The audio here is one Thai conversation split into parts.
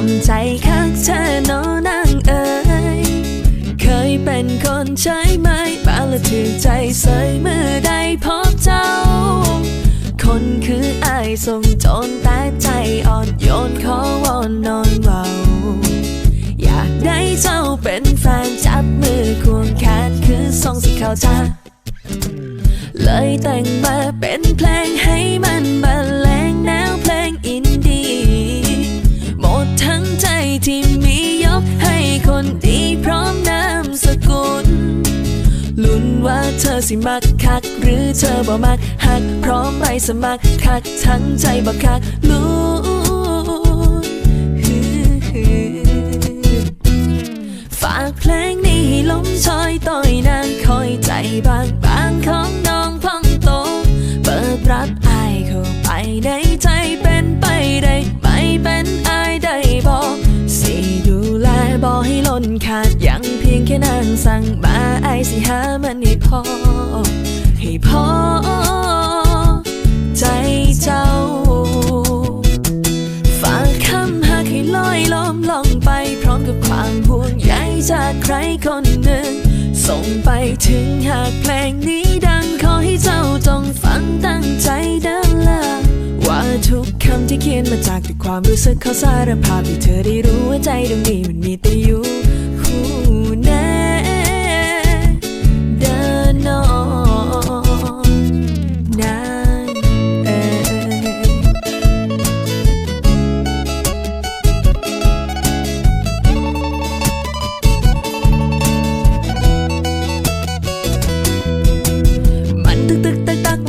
ตามใจคักเธอโนนางเอ๋ยเคยเป็นคนใช้ไหมมาละถือใจใส่เมื่อได้พบเจ้า คนคืออายทรงโจรแต่ใจอ่อนโยนขอวอนนอนเบาอยากได้เจ้าเป็นแฟนจับมือควงแขนคือทรงสิเขาจ้าเลยแต่งมาเป็นเพลงให้มัน สิมักคัก หรือเธอบ่มักหัก พร้อมไปสมัครคัก ทั้งใจบ่คักลุ้ฝากเพลงนี้ให้ลมชอยต่อยนางคอยใจบางบางของน้องพองโต เปิดรับอายเข้าไปในใจเป็นไปได้ไม่เป็นอายได้บอกสิดูแลบอกให้ล้นขาดยังเพียงแค่นางสั่ง พอให้พอใจเจ้า ฝากคำหักให้ลอยล้มล่องไปพร้อมกับความห่วงใยจากใครคนหนึ่ง ส่งไปถึงหากเพลงนี้ดังขอให้เจ้าจงฟังตั้งใจดินละว่าทุกคำที่เขียนมาจากแต่ความรู้สึกเขาสารภาพให้เธอได้รู้ว่าใจตรงนี้มันมีแต่อยู่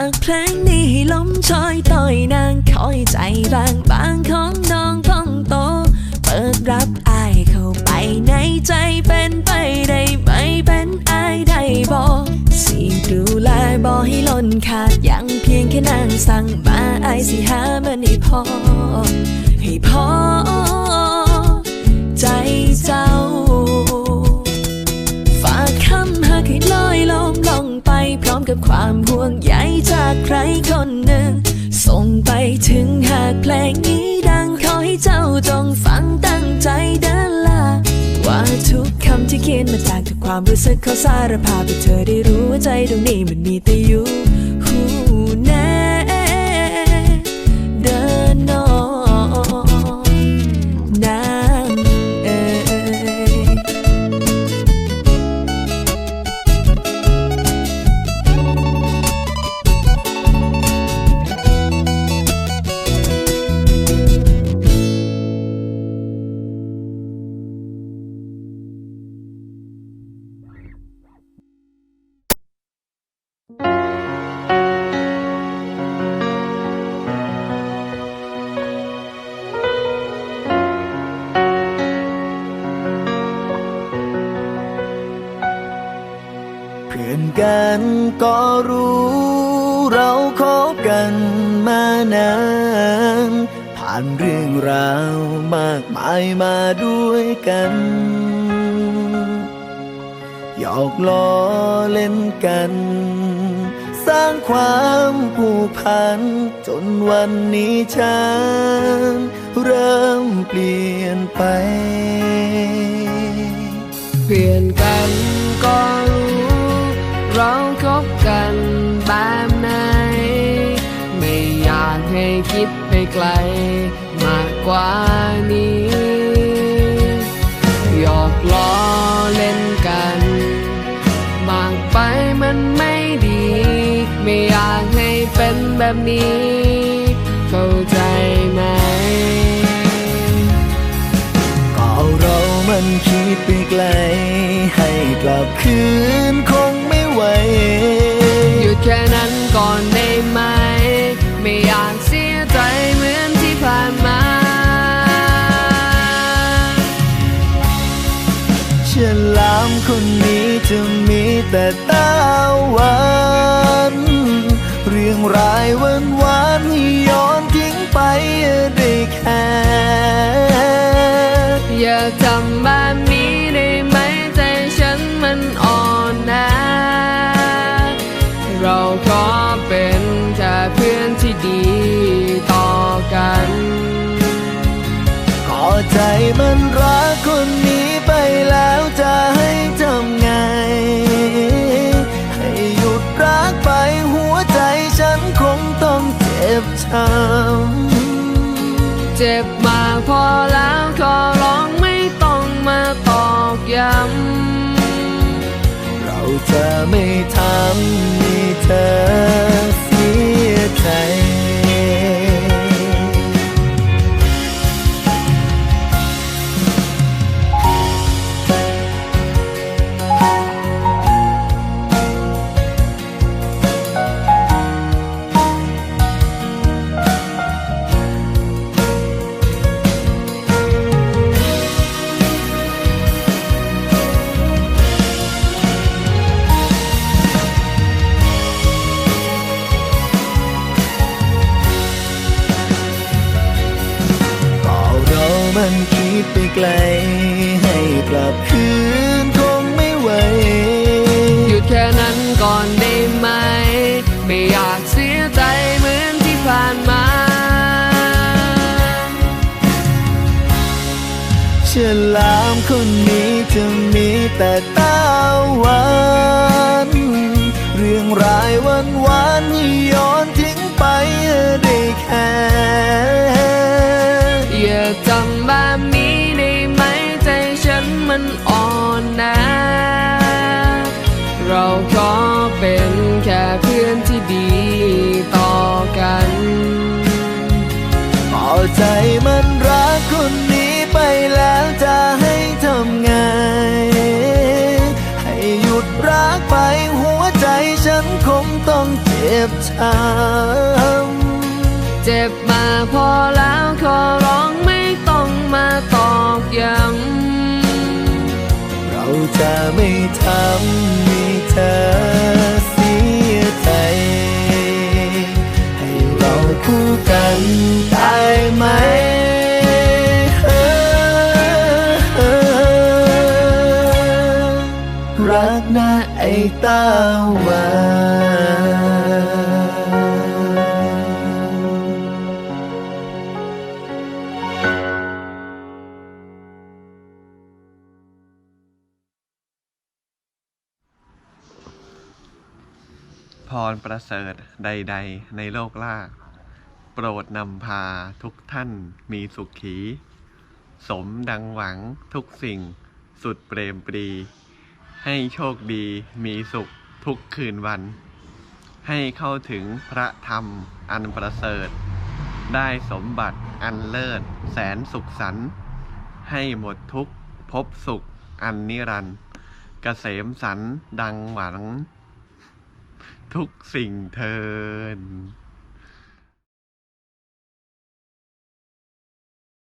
ากเพลงนี้ให้ล้มชอยต่อยนางคอยใจบางบางของน้องพองโต เปิดรับอายเข้าไปในใจเป็นไปได้ไหมเป็นอายได้บอกสิดูแลบอกให้ล้นขาดยังเพียงแค่นางสั่งมาอายสิหามันให้พอให้พอ คิดมาจากทุกความรู้สึกเขาสารภาพให้เธอได้รู้ว่าใจตรงนี้มันมีแต่อยู่ ก็รู้เราคบกันมานาน ผ่านเรื่องราวมากมายมาด้วยกันหยอกล้อเล่นกัน สร้างความผูกพัน จนวันนี้ฉันเริ่มเปลี่ยนไป เปลี่ยนกันก็รู้ บกันแบบไหน ไม่อยากให้คิดไปไกล มากกว่านี้หยอกล้อเล่นกัน มากไปมันไม่ดี ไม่อยากให้เป็นแบบนี้ เข้าใจไหมก็เรามันคิดไปไกล ให้กลับคืนคง หวหยุดแค่นั้นก่อนได้ไหม ไม่อยากเสียใจเหมือนที่ผ่านมาฉัแต่ตาหวันเรื่องรายวันวานให้ย้อนทิ้งไปได้แค่อย่าทำแบบ มันรักคนนี้ไปแล้วจะให้ทำไง ให้หยุดรักไปหัวใจฉันคงต้องเจ็บช้ำเจ็บมากพอแล้วขอร้องไม่ต้องมาตอกย้ำเราจะไม่ทำให้เธอ มันคิดไปไกล ให้กลับคืนคงไม่ไหว หยุดแค่นั้นก่อนได้ไหม ไม่อยากเสียใจเหมือนที่ผ่านมาฉลามคนนี้จะมีแต่ตาหวานเรื่องรายวันวานๆที่ย้อนทิ้งไป คงต้องเจ็บช้ำเจ็บมาพอแล้วขอร้องไม่ต้องมาตอกย้ำเราจะไม่ทำให้เธอเสียใจ ให้เราคู่กันได้ไหมเออเออรักนะไอ้ตาหวาน รประเสริฐใด ๆ ในโลกล่าโปรดนำพาทุกท่านมีสุขขี สมดังหวังทุกสิ่งสุดเปรมปรี ให้โชคดีมีสุขทุกคืนวัน ให้เข้าถึงพระธรรมอันประเสริฐ ได้สมบัติอันเลิศแสนสุขสันต์ให้หมดทุกพบสุขอันนิรันดร์เกษมสันดังหวัง ทุกสิ่งเทิน